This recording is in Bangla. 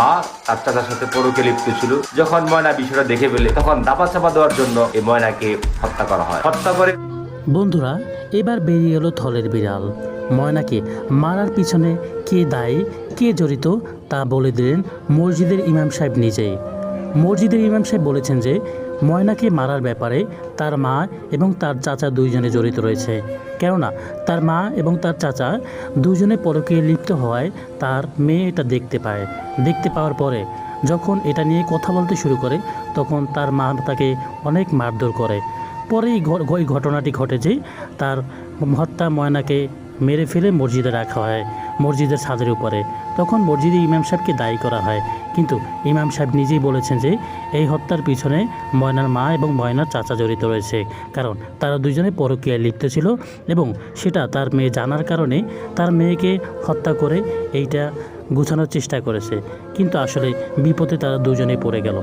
মা তার চাচার সাথে পরকে লিপ্ত ছিল। যখন ময়না বিষয়টা দেখে ফেলে, তখন দাপা চাপা দেওয়ার জন্য এই ময়নাকে হত্যা করা হয়। হত্যা করে বন্ধুরা, এবার বেরিয়ে এলো থলের বিড়াল। ময়নাকে মারার পিছনে কে দায়ী, কে জড়িত তা বলে দিলেন মসজিদের ইমাম সাহেব নিজেই। মসজিদের ইমাম সাহেব বলেছেন যে, ময়নাকে মারার ব্যাপারে তার মা এবং তার চাচা দুইজনে জড়িত রয়েছে। কেননা, তার মা এবং তার চাচা দুজনে পরকে লিপ্ত হওয়ায় তার মেয়ে এটা দেখতে পায়। দেখতে পাওয়ার পরে যখন এটা নিয়ে কথা বলতে শুরু করে, তখন তার মা তাকে অনেক মারধর করে। পরে এই ঘটনাটি ঘটে যে, তার হত্যা ময়নাকে মেরে ফেলে মসজিদে রাখা হয়, মসজিদের ছাদের উপরে। তখন মসজিদে ইমাম সাহেবকে দায়ী করা হয়। কিন্তু ইমাম সাহেব নিজেই বলেছেন যে, এই হত্যার পিছনে ময়নার মা এবং ময়নার চাচা জড়িত রয়েছে। কারণ তারা দুজনে পরকীয়ায় লিপ্ত ছিল এবং সেটা তার মেয়ে জানার কারণে তার মেয়েকে হত্যা করে এইটা গুছানোর চেষ্টা করেছে। কিন্তু আসলে বিপদে তারা দুজনেই পড়ে গেল।